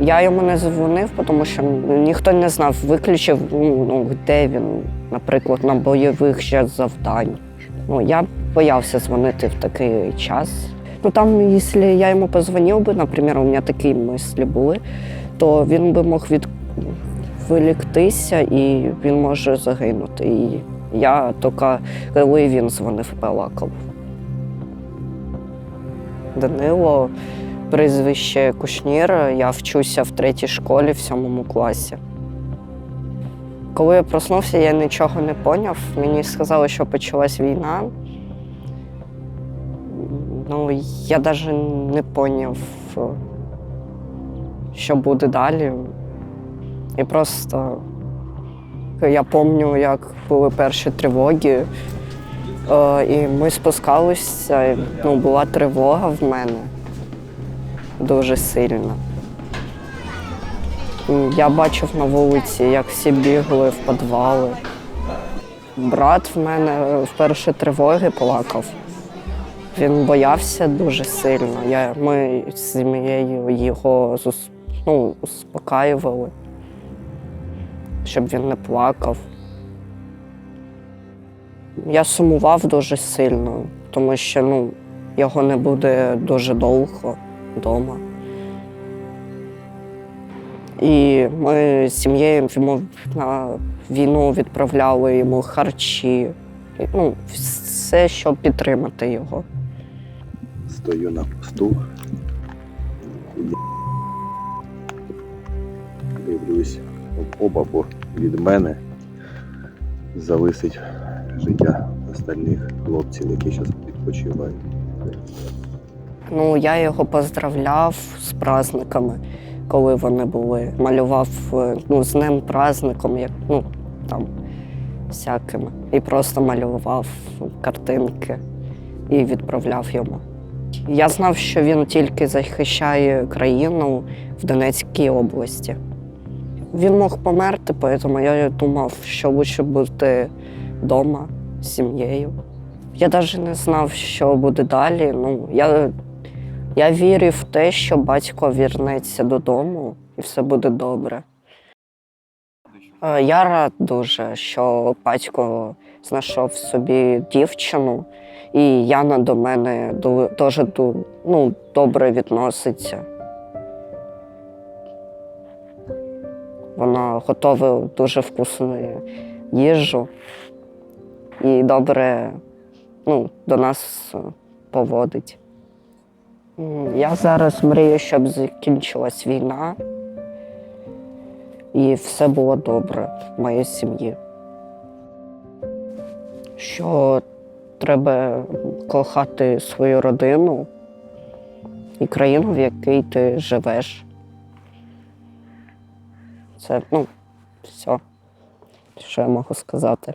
Я йому не дзвонив, тому що ніхто не знав, виключив, ну, де він, наприклад, на бойових ще завдань. Ну, я боявся дзвонити в такий час. Ну там, якщо я йому позвонив би, наприклад, у мене такі мислі були, то він би мог відволіктися і він може загинути. І я тільки коли він дзвонив, балакав. Данило, прізвище Кушнір, я вчуся в третій школі в сьомому класі. Коли я проснувся, я нічого не поняв. Мені сказали, що почалась війна. Ну, я навіть не поняв, що буде далі. І просто я пам'ятаю, як були перші тривоги. Е, І ми спускалися, ну, була тривога в мене дуже сильна. І Я бачив на вулиці, як всі бігли в підвали. Брат в мене в перші тривоги плакав. Він боявся дуже сильно. Я, ми з сім'єю його ну, успокаювали, щоб він не плакав. Я сумував дуже сильно, тому що ну, його не буде дуже довго вдома. І ми з сім'єю йому на війну відправляли йому харчі. Ну, все, щоб підтримати його. Стою на посту. Дивлюсь, об обабор від мене зависить життя остальних хлопців, які зараз відпочивають. Ну, я його поздравляв з праздниками, коли вони були. Малював е, ну, з ним праздником, як ну там всякими. І просто малював картинки і відправляв йому. Я знав, що він тільки захищає країну в Донецькій області. Він мог померти, тому я думав, що краще бути вдома з сім'єю. Я навіть не знав, що буде далі. Ну, я, я вірив в те, що батько вірнеться додому і все буде добре. Е, Я рад дуже, що батько знайшов собі дівчину, і Яна до мене дуже ну, добре відноситься. Вона готує дуже вкусну їжу і добре ну, до нас поводить. Я зараз мрію, щоб закінчилась війна і все було добре в моїй сім'ї. Що треба кохати свою родину і країну, в якій ти живеш. Це, ну, все, що я можу сказати.